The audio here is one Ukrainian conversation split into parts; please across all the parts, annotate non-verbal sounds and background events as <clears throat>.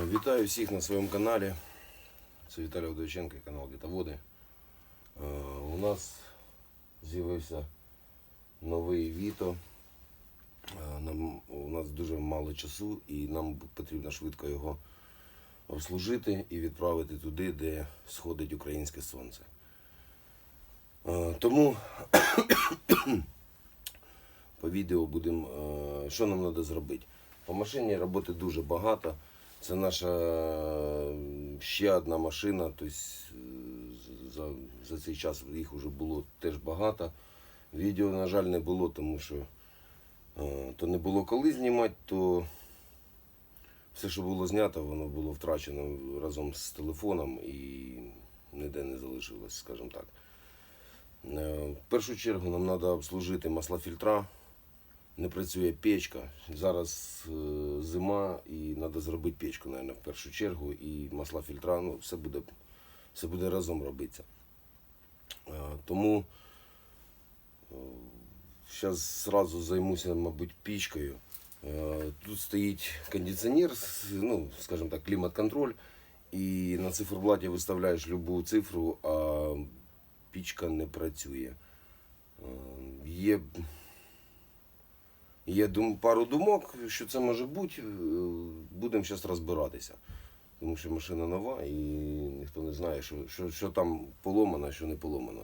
Е, Вітаю всіх на своєму каналі. Це Віталій Вдовиченко, канал Дітоводи. Е, У нас з'явився новий Віто. Е, Нам, у нас дуже мало часу і нам потрібно швидко його обслужити і відправити туди, де сходить українське сонце. Тому <coughs> по відео будемо, що нам треба зробити. По машині роботи дуже багато. Це наша ще одна машина. Тобто за, за цей час їх вже було теж багато. Відео, на жаль, не було, тому що е, то не було коли знімати, то все, що було знято, воно було втрачено разом з телефоном і ніде не залишилось, скажімо так. Е, В першу чергу нам треба обслужити маслофільтра. Не працює печка. Зараз е, зима і треба зробити печку, мабуть, в першу чергу. І масла фільтра, ну, все буде, все буде разом робитися. Е, тому зараз зразу займуся, мабуть, пічкою. Е, Тут стоїть кондиціонер, ну, скажімо так, клімат-контроль. І на циферблаті виставляєш будь-яку цифру, а пічка не працює. Е, Є Є пару думок, що це може бути. Е, Будемо зараз розбиратися. Тому що машина нова і ніхто не знає, що, що, що там поломано, що не поломано.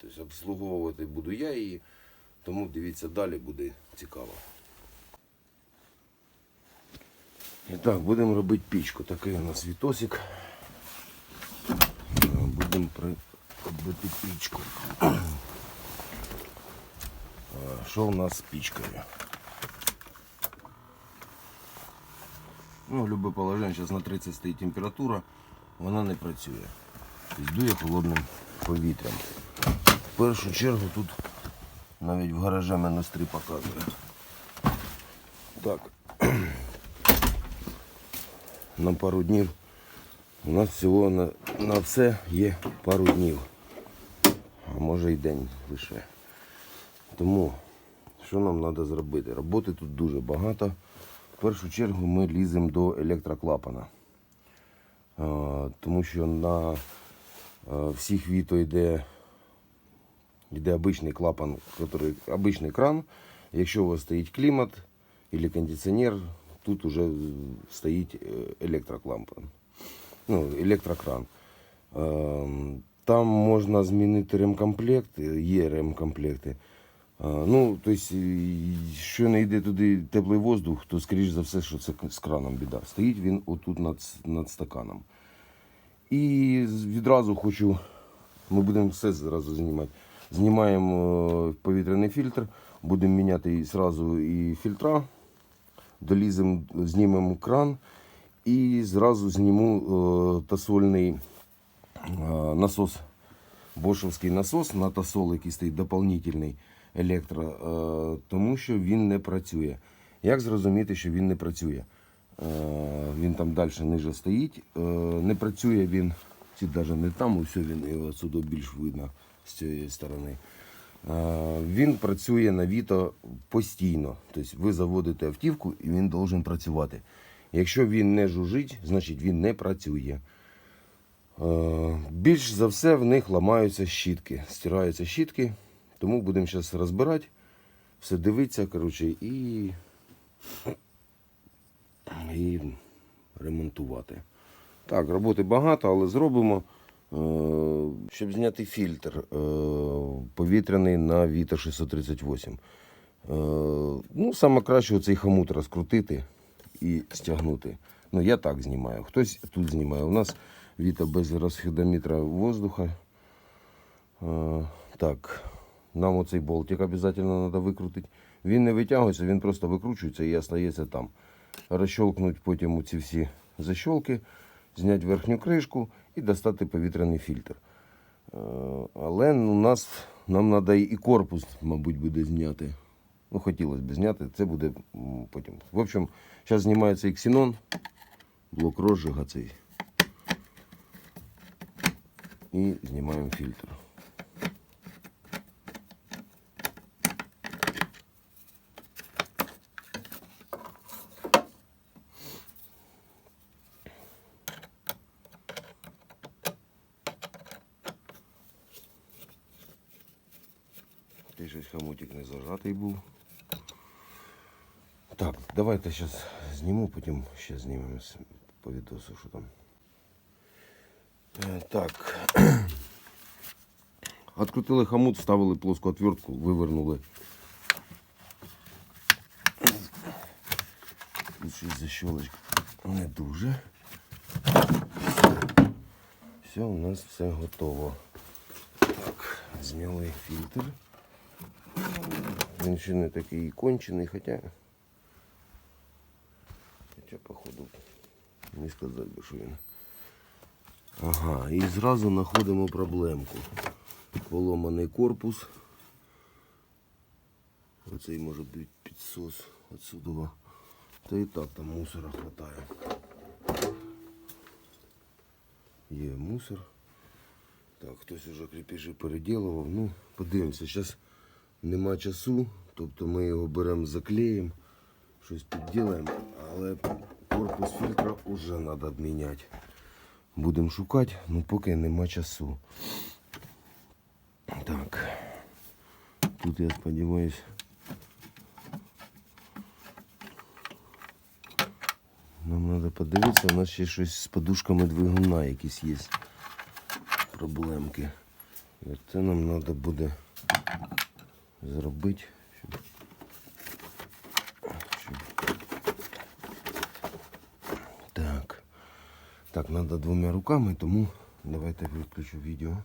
Тобто обслуговувати буду я її, тому дивіться далі, буде цікаво. І так, будемо робити пічку. Такий у нас вітосик. Е, Будемо робити пічку. <clears throat> Що у нас з пічкою? Ну, любе положення, зараз на 30 стоїть температура, вона не працює. Тобто дує холодним повітрям. В першу чергу тут навіть в гаражі мінус 3 показує. Так. <clears throat> На пару днів. У нас всього на, на все є пару днів. А може й день лише. Тому що нам треба зробити? Роботи тут дуже багато. В першу чергу ми ліземо до електроклапана. Е, Тому що на е, всіх віто йде, йде обичний клапан, який, обичний кран. Якщо у вас стоїть клімат або кондиціонер, тут вже стоїть е, електроклапан. Ну, електрокран. Е, Там можна змінити ремкомплект, є ремкомплекти. Ну, тобто, що не йде туди теплий воздух, то скоріш за все, що це з краном біда. Стоїть він отут над, над стаканом. І відразу хочу, ми будемо все зразу знімати. Знімаємо е, повітряний фільтр, будемо міняти зразу і фільтра, доліземо, знімемо кран і зразу зніму е, тасольний е, насос бошовський насос на тосол, який стоїть доповнительний електро, е, тому що він не працює. Як зрозуміти, що він не працює? Е, Він там далі ниже стоїть. Е, Не працює він, чи навіть не там, ось він його сюди більш видно з цієї сторони. Він працює на Віто постійно. Тобто ви заводите автівку і він повинен працювати. Якщо він не жужить, значить він не працює. Більш за все в них ламаються щітки, стираються щітки, тому будемо зараз розбирати, все дивитися, коротше, і, і ремонтувати. Так, роботи багато, але зробимо. Е, Щоб зняти фільтр е, повітряний на Vito 638. Е, Ну, саме краще оцей хомут розкрутити і стягнути. Ну, я так знімаю. Хтось тут знімає. У нас Віта без розхідометра воздуха. Так, нам оцей болтик обов'язково треба викрутити. Він не витягується, він просто викручується і остається там. Розщолкнуть потім ці всі защолки, зняти верхню кришку і достати повітряний фільтр. Е, але у нас нам треба і корпус, мабуть, буде зняти. Ну, хотілося б зняти, це буде потім. В общем, зараз знімається і ксенон, блок розжига цей. І знімаємо фільтр. Ти щось хамутик не зажатий був. Так, давайте зараз зніму, потім ще знімемо по відосу, що там. Е, Так. <clears throat> Открутили хомут, вставили плоску отвертку, вивернули. Тут щось защелочка не дуже. Все, у нас все готово. Так, зняли фільтр. Він ще не такий кончений, хоча. Хоча, походу, не сказати би, що він. Ага, і зразу знаходимо проблемку. Поломаний корпус. Оцей може бути підсос отсюда. Та і так там мусора хватає. Є мусор. Так, хтось уже кріпежі переділував. Ну, подивимося. Зараз нема часу, тобто ми його беремо, заклеїмо, щось підділаємо, але корпус фільтра вже треба міняти. Будемо шукати, ну поки нема часу. Так. Тут я сподіваюся. Нам треба подивитися, у нас ще щось з подушками двигуна якісь є проблемки. І це нам треба буде щоб- Так. Так, треба двома руками, тому давайте виключу відео.